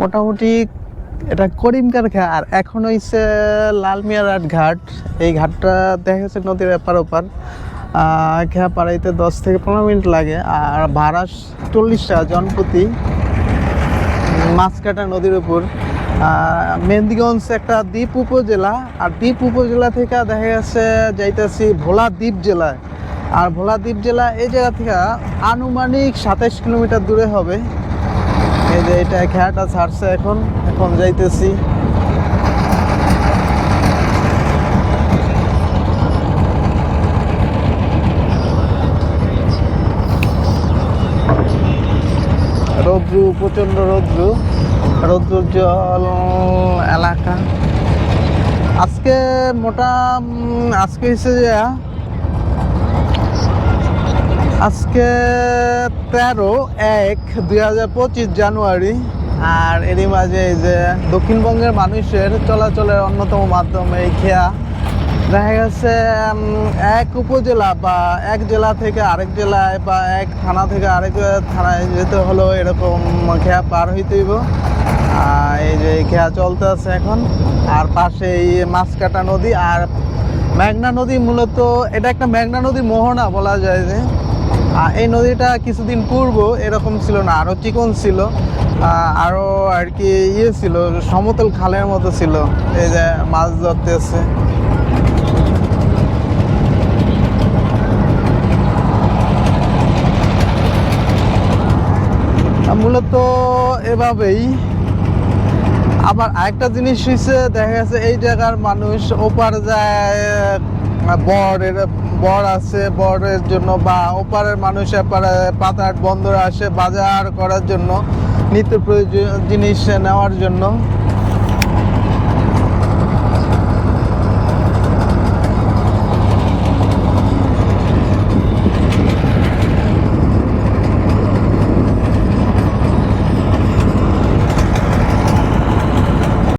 মোটামুটি এটা করিমকার ঘাট আর এখন হইছে লালমিয়ারহাট ঘাট। এই ঘাটটা দেখা যাচ্ছে নদীর এপার ওপার। খেয়া পাড়াইতে দশ থেকে পনেরো মিনিট লাগে, আর ভাড়া চল্লিশ টাকা জনপ্রতি। মাছকাটা নদীর উপর। মেহেন্দিগঞ্জ একটা দ্বীপ উপজেলা, আর দ্বীপ উপজেলা থেকে দেখা যাচ্ছে যাইতেছি ভোলা দ্বীপ জেলায়। আর ভোলা দ্বীপ জেলা এই জায়গা থেকে আনুমানিক সাতাইশ কিলোমিটার দূরে হবে। যে এটা খেয়াটা ছাড়ছে এখন এখন যাইতেছি। রৌদ্রু, প্রচণ্ড রৌদ্রু। রৌদ্রোজ্জ্বল এলাকা। আজকে মোটা আজকে হচ্ছে আজকে তেরো এক দুই হাজার পঁচিশ জানুয়ারি। আর এরই মাঝে এই যে দক্ষিণবঙ্গের মানুষের চলাচলের অন্যতম মাধ্যম এই খেয়া। দেখা গেছে এক উপজেলা বা এক জেলা থেকে আরেক জেলায় বা এক থানা থেকে আরেক থানায় যেতে হলো এরকম খেয়া পার হইতে হইব। আর এই যে খেয়া চলতে আছে এখন। আর পাশে এই মাছকাটা নদী আর মেঘনা নদী মূলত, এটা একটা মেঘনা নদীর মোহনা বলা যায় যে। এই নদীটা কিছুদিন পূর্ব এরকম ছিল না আরও চিকন ছিল আরও আর কি ইয়ে ছিল, সমতল খালের মতো ছিল, এই যে মাছ ধরতেছে। মূলত এভাবেই। আবার আরেকটা জিনিস হচ্ছে দেখা গেছে এই জায়গার মানুষ ওপার যায় বর এর, বর আছে, বরের জন্য বা ওপারের মানুষ এপারে পাতার বন্দরে আসে, বাজার করার জন্য, নিত্য প্রয়োজন, জিনিস নেওয়ার জন্য।